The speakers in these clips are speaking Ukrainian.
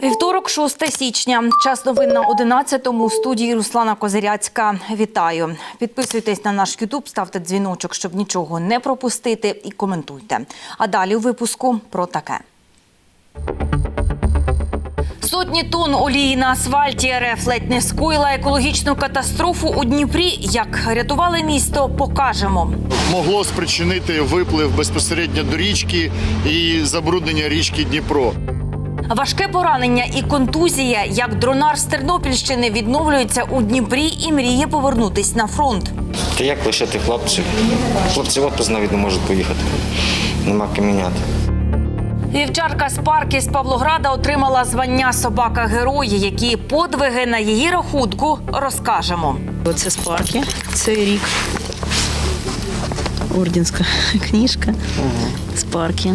Вівторок, 6 січня. Час новин на 11-му у студії Руслана Козиряцька. Вітаю. Підписуйтесь на наш Ютуб, ставте дзвіночок, щоб нічого не пропустити, і коментуйте. А далі у випуску про таке. Сотні тонн олії на асфальті РФ ледь не скоїла екологічну катастрофу у Дніпрі. Як рятували місто, покажемо. могло спричинити виплив безпосередньо до річки і забруднення річки Дніпро. Важке поранення і контузія, як дронар з Тернопільщини відновлюється у Дніпрі і мріє повернутись на фронт. Та як лишити хлопців? Хлопці в отпуск навіть не можуть поїхати. Нема ким міняти. Вівчарка з парки з Павлограда отримала звання собака герої, які подвиги на її рахунку розкажемо. Оце спарки. Цей рік. Орденська книжка. Спарки.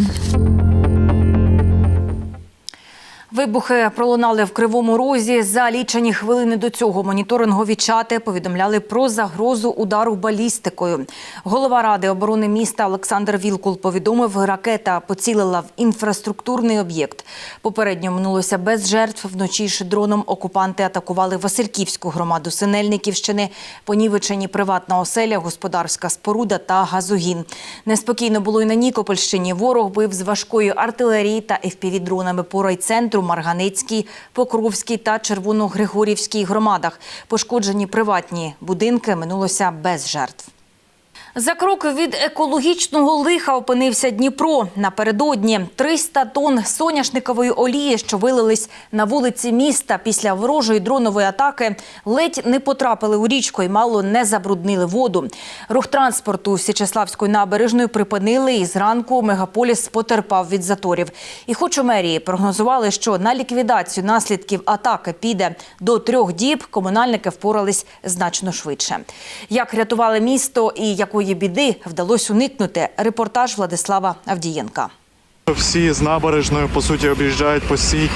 Вибухи пролунали в Кривому Розі. За лічені хвилини до цього моніторингові чати повідомляли про загрозу удару балістикою. Голова ради оборони міста Олександр Вілкул повідомив, ракета поцілила в інфраструктурний об'єкт. Попередньо минулося без жертв. Вночі дроном окупанти атакували Васильківську громаду Синельниківщини, понівечені приватна оселя, господарська споруда та газогін. Неспокійно було й на Нікопольщині. Ворог бив з важкої артилерії та FPV-дронами по райцентру Марганицькій, Покровській та Червоногригорівській громадах. Пошкоджені приватні будинки минулося без жертв. За крок від екологічного лиха опинився Дніпро. Напередодні 300 тонн соняшникової олії, що вилились на вулиці міста після ворожої дронової атаки, ледь не потрапили у річку і мало не забруднили воду. Рух транспорту Січеславської набережної припинили і зранку мегаполіс потерпав від заторів. І хоч у мерії прогнозували, що на ліквідацію наслідків атаки піде до трьох діб, комунальники впорались значно швидше. Як рятували місто і якої біди вдалося уникнути, репортаж Владислава Авдієнка. Всі з набережної по суті об'їжджають по цій,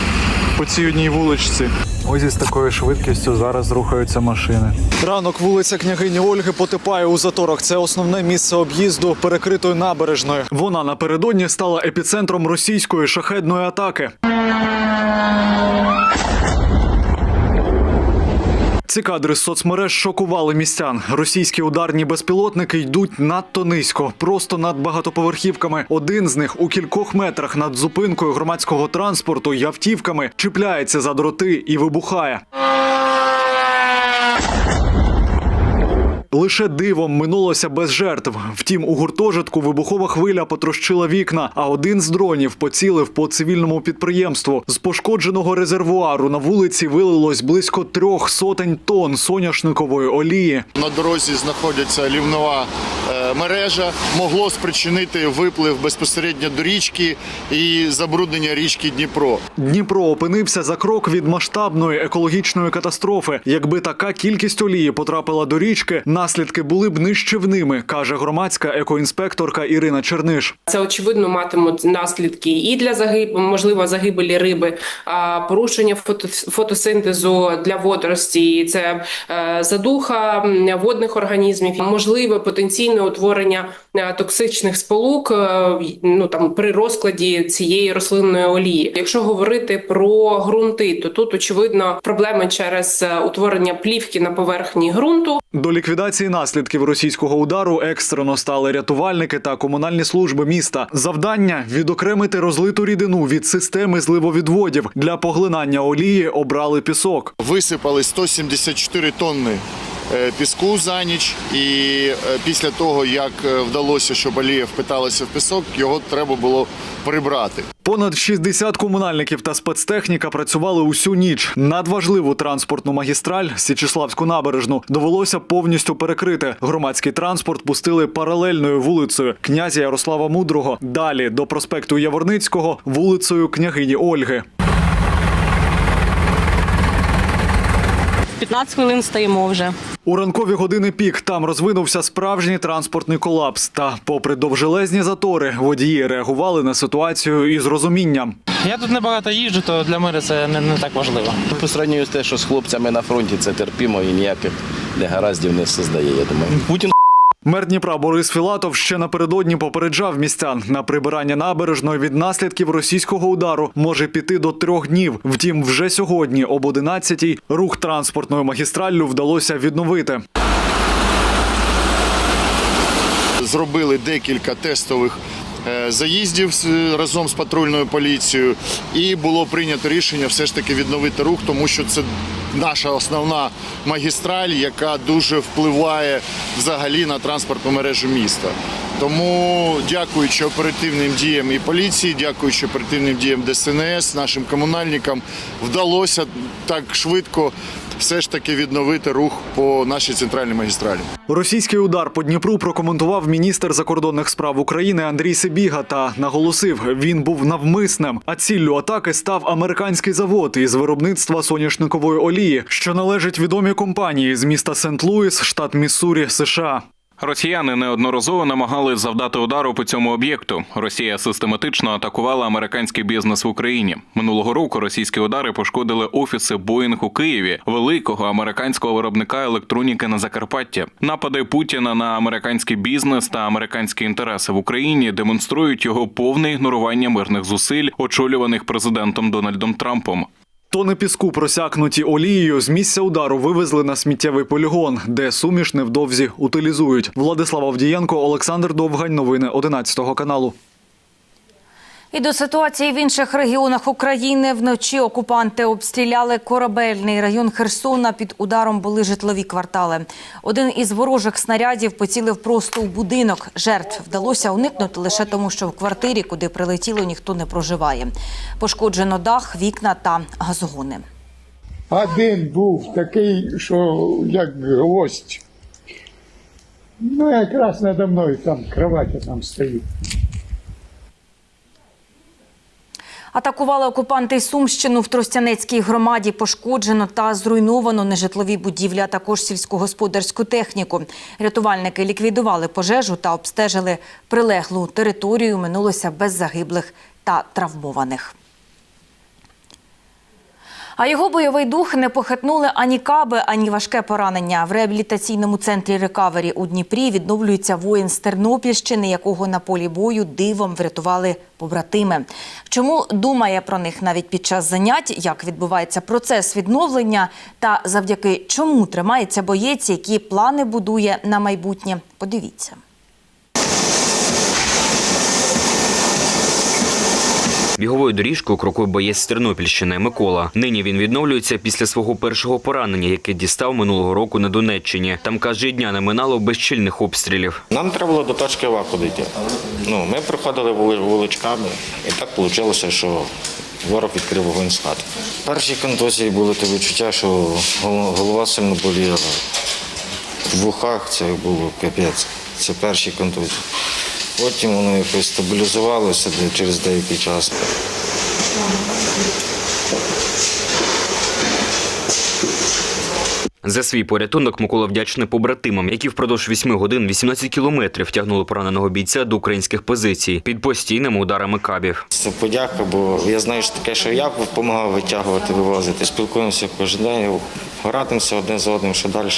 по цій одній вуличці. Ось із такою швидкістю зараз рухаються машини. Ранок вулиця княгині Ольги потипає у заторах. Це основне місце об'їзду перекритої набережної. Вона напередодні стала епіцентром російської шахедної атаки. Ці кадри соцмереж шокували містян. Російські ударні безпілотники йдуть надто низько, просто над багатоповерхівками. Один з них у кількох метрах над зупинкою громадського транспорту і автівками чіпляється за дроти і вибухає. Лише дивом минулося без жертв. Втім, у гуртожитку вибухова хвиля потрощила вікна, а один з дронів поцілив по цивільному підприємству. З пошкодженого резервуару на вулиці вилилось близько трьох сотень тонн соняшникової олії. На дорозі знаходиться лівнова е, мережа, могло спричинити виплив безпосередньо до річки і забруднення річки Дніпро. Дніпро опинився за крок від масштабної екологічної катастрофи. Якби така кількість олії потрапила до річки, наслідки були б нищівними, каже громадська екоінспекторка Ірина Черниш. Це очевидно матимуть наслідки і для загиб, можливо, загибелі риби, порушення фото, фотосинтезу для водорості, це е, задуха водних організмів, можливе потенційне утворення е, токсичних сполук е, ну там при розкладі цієї рослинної олії. Якщо говорити про ґрунти, то тут очевидно проблеми через утворення плівки на поверхні ґрунту. До ліквідації наслідків російського удару екстрено стали рятувальники та комунальні служби міста. Завдання відокремити розлиту рідину від системи зливовідводів. Для поглинання олії обрали пісок. Висипали 174 тонни піску за ніч, і е, після того, як е, вдалося, щоб олія впиталася в пісок, його треба було прибрати. Понад 60 комунальників та спецтехніка працювали усю ніч. Надважливу транспортну магістраль Січеславську набережну довелося повністю перекрити. Громадський транспорт пустили паралельною вулицею князя Ярослава Мудрого. Далі до проспекту Яворницького вулицею княгині Ольги. 15 хвилин стоїмо вже. У ранкові години пік там розвинувся справжній транспортний колапс. Та, попри довжелезні затори, водії реагували на ситуацію із розумінням. Я тут небагато їжджу, то для мене це не, не так важливо. По сравнению з те, що з хлопцями на фронті це терпімо і ніяких негараздів не создає, я думаю. Путін Мер Дніпра Борис Філатов ще напередодні попереджав містян на прибирання набережної від наслідків російського удару може піти до трьох днів. Втім, вже сьогодні, об 11-й, рух транспортною магістраллю вдалося відновити. Зробили декілька тестових е, заїздів разом з патрульною поліцією, і було прийнято рішення все ж таки відновити рух, тому що це наша основна магістраль, яка дуже впливає взагалі на транспортну мережу міста. Тому, дякуючи оперативним діям і поліції, дякуючи оперативним діям ДСНС, нашим комунальникам, вдалося так швидко все ж таки відновити рух по нашій центральній магістралі. Російський удар по Дніпру прокоментував міністр закордонних справ України Андрій Сибіга та наголосив, він був навмисним. А ціллю атаки став американський завод із виробництва соняшникової олії, що належить відомій компанії з міста Сент-Луіс, штат Міссурі, США. Росіяни неодноразово намагали завдати удару по цьому об'єкту. Росія систематично атакувала американський бізнес в Україні. Минулого року російські удари пошкодили офіси Боїнг у Києві, великого американського виробника електроніки на Закарпатті. Напади Путіна на американський бізнес та американські інтереси в Україні демонструють його повне ігнорування мирних зусиль, очолюваних президентом Дональдом Трампом. Тони піску, просякнуті олією, з місця удару вивезли на сміттєвий полігон, де суміш невдовзі утилізують. Владислав Авдієнко, Олександр Довгань. Новини 11 каналу. І до ситуації в інших регіонах України вночі окупанти обстріляли корабельний район Херсона. Під ударом були житлові квартали. Один із ворожих снарядів поцілив просто у будинок. Жертв вдалося уникнути лише тому, що в квартирі, куди прилетіло, ніхто не проживає. Пошкоджено дах, вікна та газогони. Один був такий, що як гвоздь. Ну, якраз надо мною там кровать там стоїть. Атакували окупанти Сумщину в Тростянецькій громаді. Пошкоджено та зруйновано нежитлові будівлі, а також сільськогосподарську техніку. Рятувальники ліквідували пожежу та обстежили прилеглу територію. Минулося без загиблих та травмованих. А його бойовий дух не похитнули ані каби, ані важке поранення. В реабілітаційному центрі рекавері у Дніпрі відновлюється воїн з Тернопільщини, якого на полі бою дивом врятували побратими. Чому думає про них навіть під час занять, як відбувається процес відновлення, та завдяки чому тримається боєць, які плани будує на майбутнє? Подивіться. Біговою доріжкою крокує боєць з Тернопільщини Микола. Нині він відновлюється після свого першого поранення, яке дістав минулого року на Донеччині. Там каже, дня не минало без щільних обстрілів. Нам треба було до точки ВАКу дійти. Ну, ми проходили вуличками, і так вийшло, що ворог відкрив вогонь з хати. Перші контузії були те відчуття, що голова сильно боліла. В вухах це було капець. Це перші контузії. Потім воно якось стабілізувалося через деякий час. За свій порятунок Микола вдячний побратимам, які впродовж 8 годин 18 кілометрів тягнули пораненого бійця до українських позицій під постійними ударами кабів. Це подяка, бо я знаю, що таке, що я допомагав витягувати, вивозити. Спілкуємося кожен день, радимося один з одним, що далі.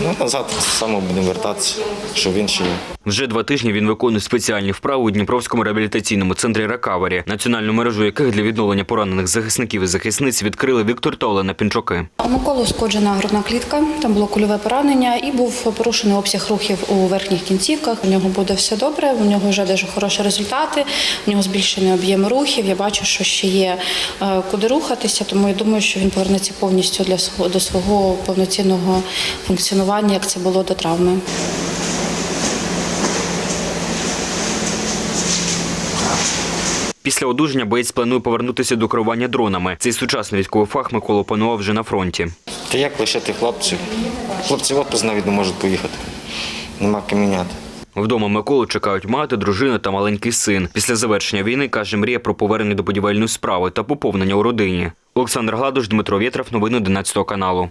Ну, назад само будемо вертатися, що він ще є. Вже два тижні він виконує спеціальні вправи у Дніпровському реабілітаційному центрі Ракавері, національну мережу яких для відновлення поранених захисників і захисниць відкрили Віктор та Олена Пінчуки. У Миколи ушкоджена грудна клітка, там було кульове поранення і був порушений обсяг рухів у верхніх кінцівках. У нього буде все добре, у нього вже дуже хороші результати, у нього збільшений об'єм рухів. Я бачу, що ще є е, куди рухатися, тому я думаю, що він повернеться повністю для свого до свого повноцінного функціонування, як це було до травми. Після одужання боєць планує повернутися до керування дронами. Цей сучасний військовий фах Микола опанував вже на фронті. Та як лишити хлопців? Хлопці в отпуск навіть не можуть поїхати. Нема ким міняти. Вдома Миколу чекають мати, дружина та маленький син. Після завершення війни каже, мріє про повернення до будівельної справи та поповнення у родині. Олександр Гладуш, Дмитро Вєтров, новини 11 каналу.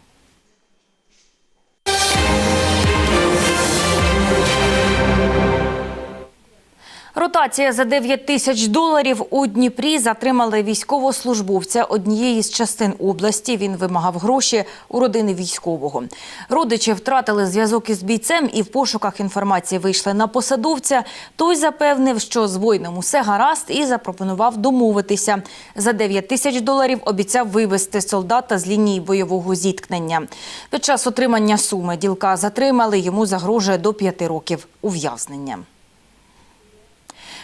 Ротація за 9 тисяч доларів у Дніпрі затримали військовослужбовця однієї з частин області. Він вимагав гроші у родини військового. Родичі втратили зв'язок із бійцем і в пошуках інформації вийшли на посадовця. Той запевнив, що з воїном усе гаразд і запропонував домовитися. За 9 тисяч доларів обіцяв вивести солдата з лінії бойового зіткнення. Під час отримання суми ділка затримали. Йому загрожує до 5 років ув'язнення.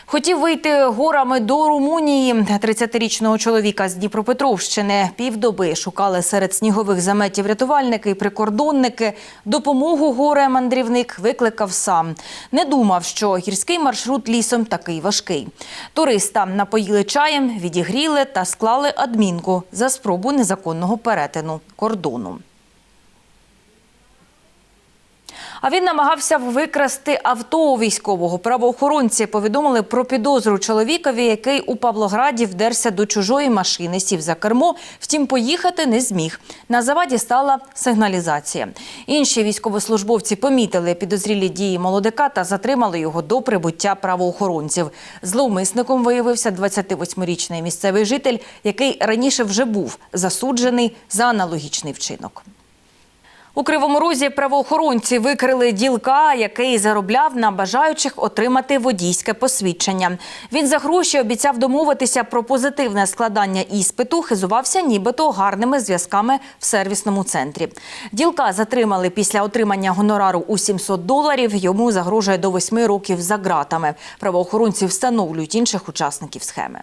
Хотів вийти горами до Румунії. 30-річного чоловіка з Дніпропетровщини півдоби шукали серед снігових заметів рятувальники і прикордонники. Допомогу горе мандрівник викликав сам. Не думав, що гірський маршрут лісом такий важкий. Туриста напоїли чаєм, відігріли та склали адмінку за спробу незаконного перетину кордону. А він намагався викрасти авто у військового. Правоохоронці повідомили про підозру чоловікові, який у Павлограді вдерся до чужої машини, сів за кермо. Втім, поїхати не зміг. На заваді стала сигналізація. Інші військовослужбовці помітили підозрілі дії молодика та затримали його до прибуття правоохоронців. Зловмисником виявився 28-річний місцевий житель, який раніше вже був засуджений за аналогічний вчинок. У Кривому Розі правоохоронці викрили ділка, який заробляв на бажаючих отримати водійське посвідчення. Він за гроші обіцяв домовитися про позитивне складання іспиту, хизувався нібито гарними зв'язками в сервісному центрі. Ділка затримали після отримання гонорару у 700 доларів. Йому загрожує до 8 років за ґратами. Правоохоронці встановлюють інших учасників схеми.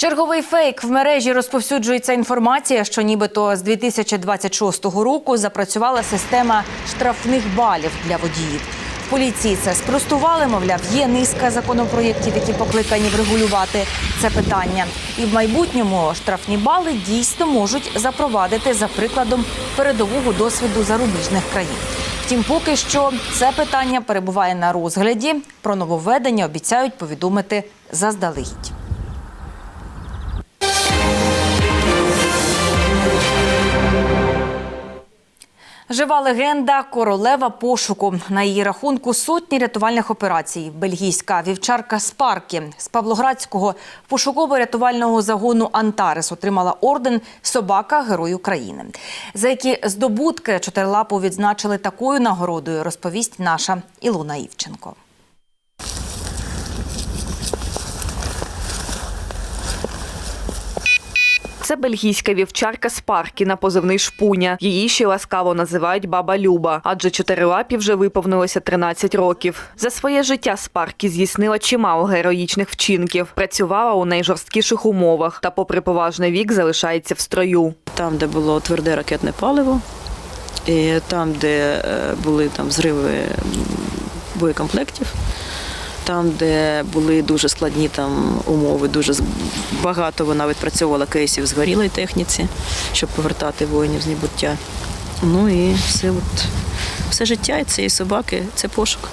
Черговий фейк в мережі розповсюджується інформація, що нібито з 2026 року запрацювала система штрафних балів для водіїв. В поліції це спростували, мовляв, є низка законопроєктів, які покликані врегулювати це питання. І в майбутньому штрафні бали дійсно можуть запровадити за прикладом передового досвіду зарубіжних країн. Втім, поки що це питання перебуває на розгляді. Про нововведення обіцяють повідомити заздалегідь. Жива легенда королева пошуку. На її рахунку сотні рятувальних операцій. Бельгійська вівчарка Спаркі з Павлоградського пошуково-рятувального загону Антарес отримала орден Собака Герой України. За які здобутки чотирилапу відзначили такою нагородою, розповість наша Ілона Івченко. Це бельгійська вівчарка Спаркі на позивний шпуня. Її ще ласкаво називають баба Люба, адже чотирилапі вже виповнилося 13 років. За своє життя Спаркі здійснила чимало героїчних вчинків. Працювала у найжорсткіших умовах та, попри поважний вік, залишається в строю. Там, де було тверде ракетне паливо, і там, де е, були там зриви боєкомплектів, там, де були дуже складні там умови, дуже багато вона відпрацьовувала кейсів згорілої техніці, щоб повертати воїнів з небуття. Ну і все, от, все життя і цієї собаки це пошук.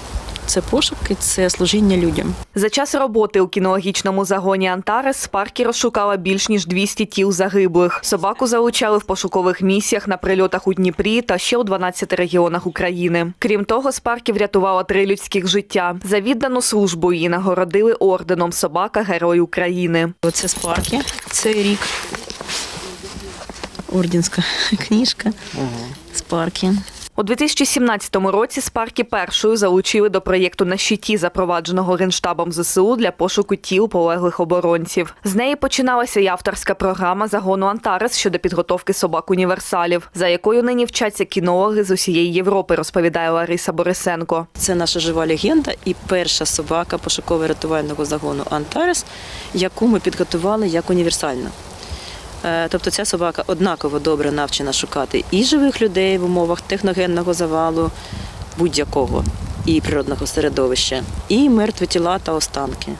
Це пошук і це служіння людям. За час роботи у кінологічному загоні Антарес Спаркі розшукала більш ніж 200 тіл загиблих. Собаку залучали в пошукових місіях на прильотах у Дніпрі та ще у 12 регіонах України. Крім того, Спаркі врятувала три людських життя. За віддану службу її нагородили орденом Собака Герой України. Оце Спаркі, цей рік. Орденська книжка. Спаркі. У 2017 році Спаркі першою залучили до проєкту на щиті, запровадженого генштабом ЗСУ для пошуку тіл полеглих оборонців. З неї починалася й авторська програма загону Антарес щодо підготовки собак універсалів, за якою нині вчаться кінологи з усієї Європи, розповідає Лариса Борисенко. Це наша жива легенда і перша собака пошуково-рятувального загону Антарес, яку ми підготували як універсальну. Е, Тобто ця собака однаково добре навчена шукати і живих людей в умовах техногенного завалу будь-якого і природного середовища, і мертві тіла та останки.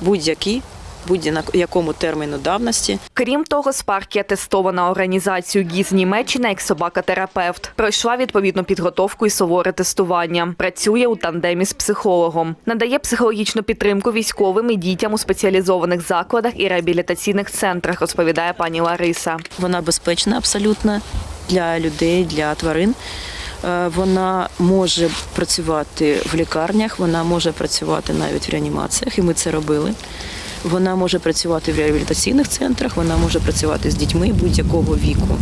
Будь-які, будь-якому терміну давності. Крім того, Спаркі атестована організацією ГІЗ Німеччина як собака-терапевт. Пройшла відповідну підготовку і суворе тестування. Працює у тандемі з психологом. Надає психологічну підтримку військовим і дітям у спеціалізованих закладах і реабілітаційних центрах, розповідає пані Лариса. Вона безпечна абсолютно для людей, для тварин. Е, Вона може працювати в лікарнях, вона може працювати навіть в реанімаціях, і ми це робили. Вона може працювати в реабілітаційних центрах, вона може працювати з дітьми будь-якого віку.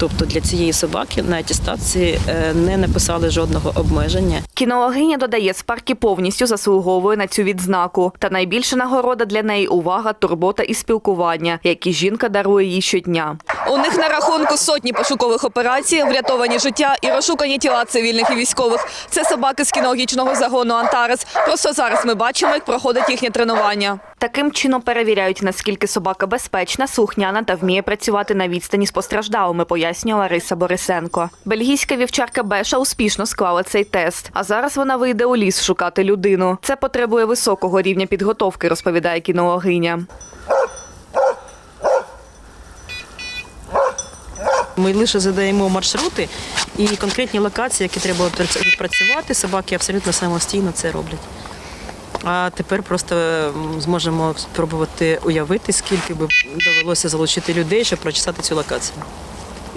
Тобто для цієї собаки на атестації е, не написали жодного обмеження. Кінологиня додає, Спаркі повністю заслуговує на цю відзнаку. Та найбільша нагорода для неї увага, турбота і спілкування, які жінка дарує їй щодня. У них на рахунку сотні пошукових операцій, врятовані життя і розшукані тіла цивільних і військових. Це собаки з кінологічного загону Антарес. Просто зараз ми бачимо, як проходить їхнє тренування. Таким чином перевіряють, наскільки собака безпечна, слухняна та вміє працювати на відстані з постраждалими, пояснює Лариса Борисенко. Бельгійська вівчарка Беша успішно склала цей тест. А зараз вона вийде у ліс шукати людину. Це потребує високого рівня підготовки, розповідає кінологиня. Ми лише задаємо маршрути і конкретні локації, які треба відпрацювати. Собаки абсолютно самостійно це роблять. А тепер просто зможемо спробувати уявити, скільки би довелося залучити людей, щоб прочесати цю локацію.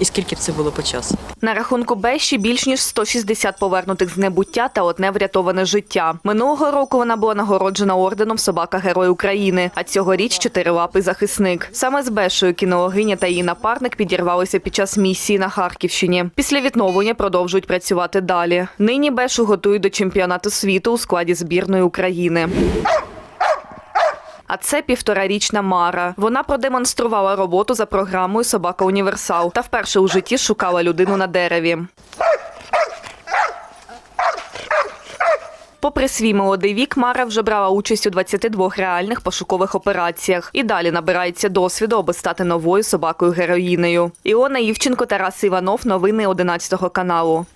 І скільки б це було по часу. На рахунку Беші більш ніж 160 повернутих з небуття та одне врятоване життя. Минулого року вона була нагороджена орденом Собака Герой України. А цьогоріч чотирилапий захисник. Саме з Бешою кінологиня та її напарник підірвалися під час місії на Харківщині. Після відновлення продовжують працювати далі. Нині Бешу готують до чемпіонату світу у складі збірної України. А це півторарічна Мара. Вона продемонструвала роботу за програмою Собака Універсал та вперше у житті шукала людину на дереві. Попри свій молодий вік, Мара вже брала участь у 22 реальних пошукових операціях і далі набирається досвіду, аби стати новою собакою-героїнею. Іона Івченко, Тарас Іванов. Новини 11 каналу.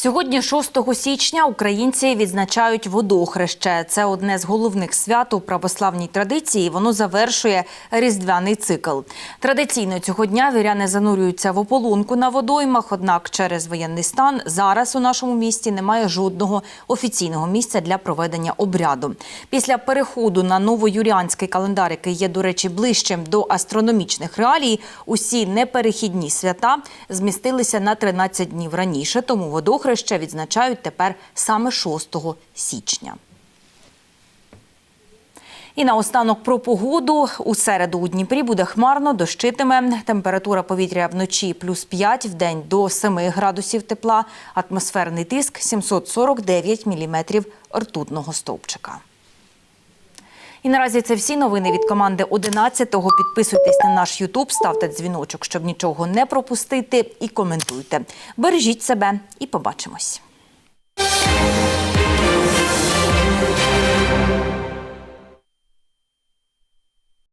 Сьогодні, 6 січня, українці відзначають водохреще. Це одне з головних свят у православній традиції. Воно завершує різдвяний цикл. Традиційно цього дня віряни занурюються в ополонку на водоймах. Однак, через воєнний стан зараз у нашому місті немає жодного офіційного місця для проведення обряду. Після переходу на новоюріанський календар, який є, до речі, ближчим до астрономічних реалій, усі неперехідні свята змістилися на 13 днів раніше. Тому водохреще відзначають тепер саме 6 січня. І наостанок про погоду. У середу у Дніпрі буде хмарно, дощитиме. Температура повітря вночі плюс 5, в день до 7 градусів тепла. Атмосферний тиск 749 міліметрів ртутного стовпчика. І наразі це всі новини від команди 11-го. Підписуйтесь на наш Ютуб, ставте дзвіночок, щоб нічого не пропустити, і коментуйте. Бережіть себе і побачимось.